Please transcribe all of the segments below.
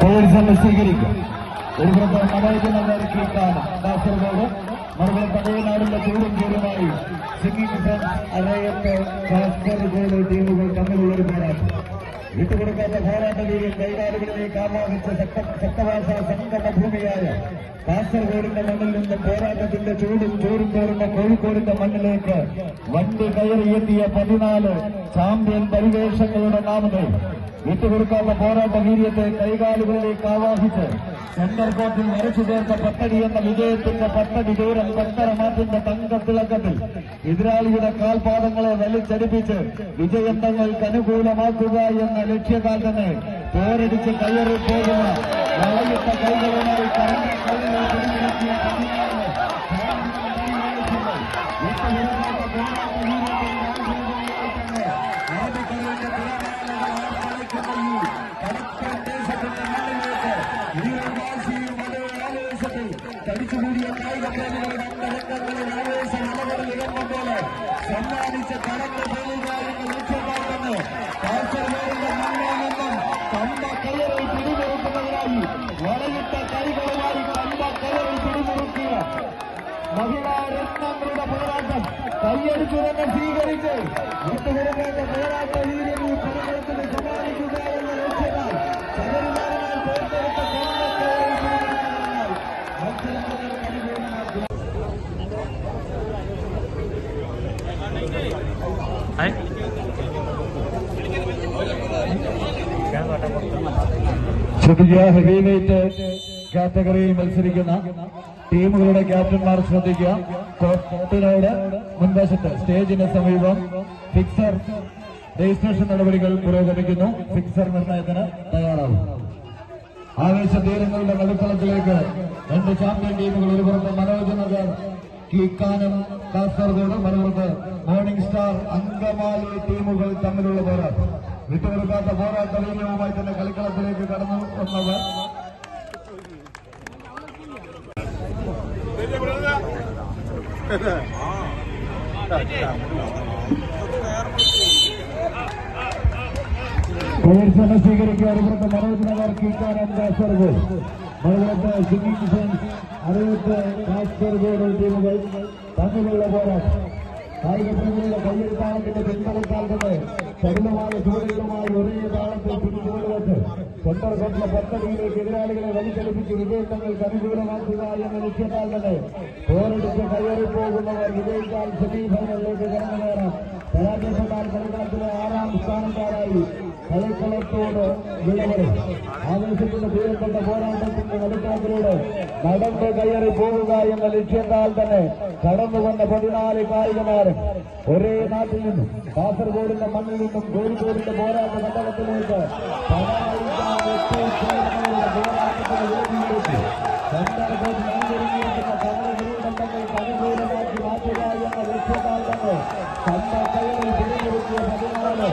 Personal സ്വീകരിക്കും. ഒരു പുറത്ത് മനോജനഗർ കീഴ്ക്കാനം കാസർഗോഡ് മറുപടി തമിഴ്നാടിന്റെ ചൂടും ചൂടുമായി ഡിഫൻസ് അരയത്ത് കാസർഗോഡ് ടീമുകൾ തമ്മിലുള്ള ഒരു പോരാട്ടം. വിട്ടുകൊടുക്കാത്ത പോരാട്ട വീര്യം കൈകാലുകളിലേക്ക് ആവാഹിച്ച ശക്ത ശക്തഭാഷ സംഘടന ഭൂമിയായ കാസർഗോഡിന്റെ മണ്ണിൽ നിന്ന് പോരാട്ടത്തിന്റെ ചൂടും ചൂടും തോറുന്ന കോഴിക്കോടിന്റെ മണ്ണിലേക്ക് വണ്ടി കയറിയെത്തിയ പതിനാല് ചാമ്പ്യൻ പരിവേഷങ്ങളുടെ നാമങ്ങൾ വിട്ടുകൊടുക്കാത്ത പോരാട്ട വീര്യത്തെ കൈകാലുകളിലേക്ക് ആവാഹിച്ച് സെന്റർ കോർട്ടിൽ വരച്ചു ചേർത്ത പത്തടി എന്ന വിജയത്തിന്റെ പത്തടി ദൂരം പത്തരമാറ്റിന്റെ തങ്കത്തിളക്കത്തിൽ എതിരാളിയുടെ കാൽപാദങ്ങളെ വലിച്ചടിപ്പിച്ച് വിജയം തങ്ങൾക്ക് അനുകൂലമാക്കുക എന്ന ലക്ഷ്യകാലത്തിന് പോരടിച്ച് കയറി പോകുന്ന വളയിട്ട കൈകളുമായി കറങ്ങി കൈകളെ പിടിമുറുക്കിയ പതിനാല് വിട്ടുകൊടുക്കാത്ത പോരാട്ട വീര്യത്തെ അറബിക്കരയുടെ തടിച്ചുകൂടിയ കായിക പ്രേമികളുടെ അലകളിൽ ഇറങ്ങുമ്പോൾ സമ്മാനിച്ച കടന്നു എന്ന ലക്ഷ്യമാണെന്ന് കാസർഗോഡിന്റെ മണ്ണിൽ നിന്നും കമ്പ കയറിൽ പിടിമുറുക്കുന്നതിനായി വളയിട്ട കൈകളുമായി കമ്പ കയറിൽ പിടിമുറുക്കിയ മഹിളാ രത്നങ്ങളുടെ പോരാട്ടം കയ്യടിച്ചു തന്നെ സ്വീകരിച്ച് വിട്ടുകൊടുക്കേണ്ട പോരാട്ട വീര്യം വെയിറ്റ് കാറ്റഗറിയിൽ മത്സരിക്കുന്ന ടീമുകളുടെ ക്യാപ്റ്റന്മാർ ശ്രദ്ധിക്കുക. മുൻവശത്ത് സ്റ്റേജിന് സമീപം ഫിക്സർ രജിസ്ട്രേഷൻ നടപടികൾ പുരോഗമിക്കുന്നു. ഫിക്സർ നിർണയത്തിന് തയ്യാറാവും. ആവേശ തീരങ്ങളുടെ നടുത്തളത്തിലേക്ക് രണ്ട് ചാമ്പ്യൻ ടീമുകൾ ഒരു പുറത്ത് മനോജ് നഗർ കീക്കാനം കാസർഗോഡ് മറുപുറത്ത് മോർണിംഗ് സ്റ്റാർ അങ്കമാലി ടീമുകൾ തമ്മിലുള്ള പോരാട്ടം. വിട്ടുകൊടുക്കാത്ത പോരാട്ട വീര്യവുമായി തന്നെ കളിക്കളത്തിലേക്ക് കടന്നു വന്നവർ. സ്വീകരിക്കുക. ഒരുപുറത്ത് മനോജ് നഗർ കീക്കാനം കാസർഗോഡ്. മറുപുറത്ത് സിംഗിങ് ഡിഫൻസ് അറിവിട്ട് കാസർഗോഡ് ടീമുകൾ തമ്മിലുള്ള പോരാട്ടം കായിക പ്രേമികളുടെ കയ്യെഴുത്താളത്തിന്റെ പിന്തുണക്കാൽ കൊണ്ട് കഠിനമായ ചുവടുകളുമായി ഒരേ താളത്തിൽ പിടിച്ചുകൊണ്ടുവച്ച് സെന്റർ കൊണ്ടുള്ള പദ്ധതിയിലേക്ക് എതിരാളികളെ വലിച്ചെടുപ്പിച്ച് വിജയത്തങ്ങൾക്ക് അനുകൂലമാക്കുക എന്ന ലക്ഷ്യത്താൽ തന്നെ പോരടിച്ച് കയറി പോകുന്നവർ വിജയിച്ചാൽ സെമി ഫൈനലിലേക്ക് കടന്നു കയറാം പരാജയപ്പെട്ടാൽ കളിക്കളത്തിലെ ആറാം സ്ഥാനക്കാരായി കളിക്കളത്തോട് വിളവരും ആവേശത്തിന്റെ ദൂരപ്പെട്ട പോരാട്ടത്തിന്റെ നടുക്കാത്തിലൂടെ നടന്ന് കയറി പോവുക എന്ന ലക്ഷ്യത്താൽ തന്നെ കടന്നു വന്ന പതിനാല് കായികമാരും ഒരേ നാട്ടിൽ നിന്നും കാസർഗോഡിന്റെ മണ്ണിൽ നിന്നും കോഴിക്കോടിന്റെ പോരാട്ട ഘട്ടത്തിലേക്ക് പരാജയം എത്തിച്ചേർന്നുള്ള പോരാട്ടത്തിന് വേദിയിലേക്ക് സന്ദർഭം നൽകിയിരിക്കുന്ന കമലഭൂതങ്ങൾക്ക് അനുകൂലമാക്കി മാറ്റുക എന്ന ലക്ഷ്യത്താൽ തന്നെ കണ്ട കയറിൽ തിരഞ്ഞെടുക്കിയ പതിനാല്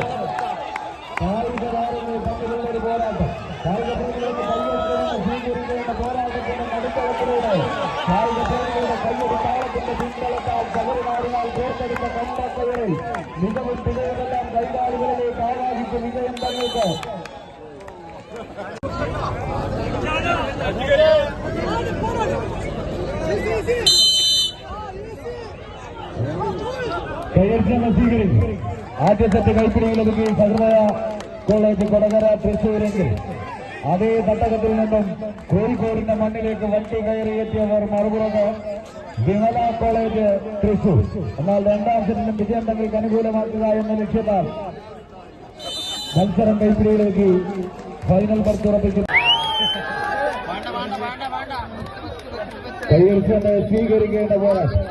കായിക താരങ്ങൾ തമ്മിലുള്ള ഒരു പോരാട്ടം കായിക പ്രേമികൾക്ക് കയ്യെടുക്കുന്ന സ്വീകരിക്കേണ്ട പോരാട്ടത്തിന്റെ നടുത്തളത്തിലൂടെ കായിക പ്രേമികളുടെ കയ്യൊരു താളത്തിന്റെ പിൻബലത്താൽ തകരുമാറിയാൽ ചേർത്തെടുത്ത കമ്പക്കയറിൽ മികവും പിഴവുമെല്ലാം കൈകാലുകളിലേക്ക് ആവാഹിച്ച് വിജയം തങ്ങൾക്ക് അതേ തട്ടകത്തിൽ നിന്നും കോഴിക്കോടിന്റെ മണ്ണിലേക്ക് വണ്ടി കയറിയെത്തിയവർ മറുപുറത്ത് വിമല കോളേജ് തൃശൂർ. എന്നാൽ രണ്ടാം സെറ്റിലും വിജയം തങ്ങൾക്ക് അനുകൂലമാക്കുക എന്ന ലക്ഷ്യത്താൽ മത്സരം കൈപ്പിടിയിലേക്ക് ഫൈനൽ ബർത്ത് ഉറപ്പിക്കുന്നു കയ്യർച്ചെന്ന് സ്വീകരിക്കേണ്ട പോരാട്ടം.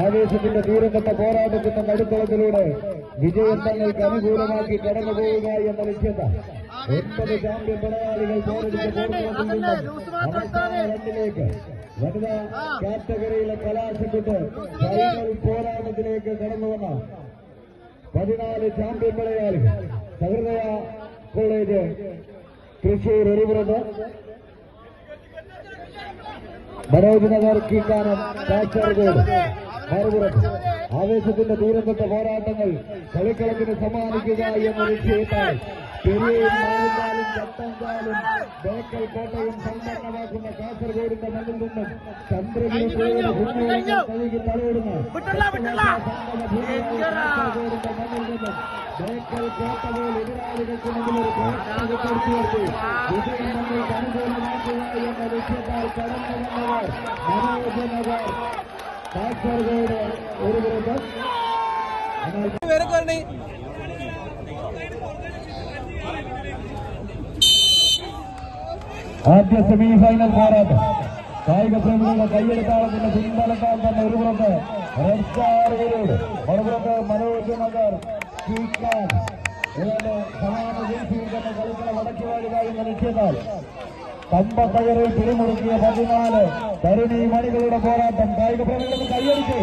ആവേശത്തിന്റെ തീരപ്പെട്ട പോരാട്ടത്തിന്റെ നടുത്തളത്തിലൂടെ വിജയം തങ്ങൾക്ക് അനുകൂലമാക്കി കടന്നു പോവുക എന്ന ലക്ഷ്യത ഒൻപത് ചാമ്പ്യൻ പടയാളികൾ പോരടിച്ച പോർക്കളത്തിൽ നിന്നും അവസാന രണ്ടിലേക്ക് വനിതാ കാറ്റഗറിയിലെ കലാശപ്പെട്ട് ഫൈനൽ പോരാട്ടത്തിലേക്ക് കടന്നു വന്ന പതിനാല് ചാമ്പ്യൻ പടയാളികൾ സഹൃദയ കോളേജ് തൃശൂർ എറിപുറത്ത് മനോജ് നഗർ കീക്കാനം കാസർഗോഡ് മറുപുറത്ത്. ആവേശത്തിന്റെ ദൂരപ്പെട്ട പോരാട്ടങ്ങൾ കളിക്കളത്തിന് സമ്മാനിക്കുക എന്ന ലക്ഷ്യത്താൽ പെരിയയും നാലുകാലും ചട്ടങ്കാലും ബേക്കൽ കോട്ടയും സമ്പന്നമാക്കുന്ന കാസർഗോഡിന്റെ മണ്ണിൽ നിന്നും ചന്ദ്രഗിരി കഴുകി തലയിടുന്ന കാസർഗോഡിന്റെ മണ്ണിൽ നിന്നും ബേക്കൽ കോട്ട പോൽ എതിരാളികൾക്ക് മുന്നിൽ കോട്ടയുയർത്തി വിജയം നമ്മൾക്ക് അനുകൂലമാക്കുക എന്ന ലക്ഷ്യത്താൽ കടന്നു വന്നവർ മനോജനഗർ കാസർഗോഡ് ഒരു എന്നാൽ പേരൊക്കെ ആദ്യ സെമി ഫൈനൽ പോരാട്ടം കായിക പ്രേമികളുടെ കയ്യെടുത്താളത്തിന്റെ പിൻബലത്താൽ തന്നെ ഒരു പുറത്ത് റെഡ് സ്റ്റാർ ഗിരീഡ് മറുപുറത്ത് മനോജ് നഗർ ഏതാണ്ട് സമാന ജൻസിയിൽ തന്നെ കളികളെ വടക്കി വാഴുക എന്ന ലക്ഷ്യത്താൽ കമ്പക്കയറിൽ പിടിമുറുക്കിയ പതിനാല് തരുണി മണികളുടെ പോരാട്ടം കായിക പ്രേമികളുടെ കൈയടിച്ച്.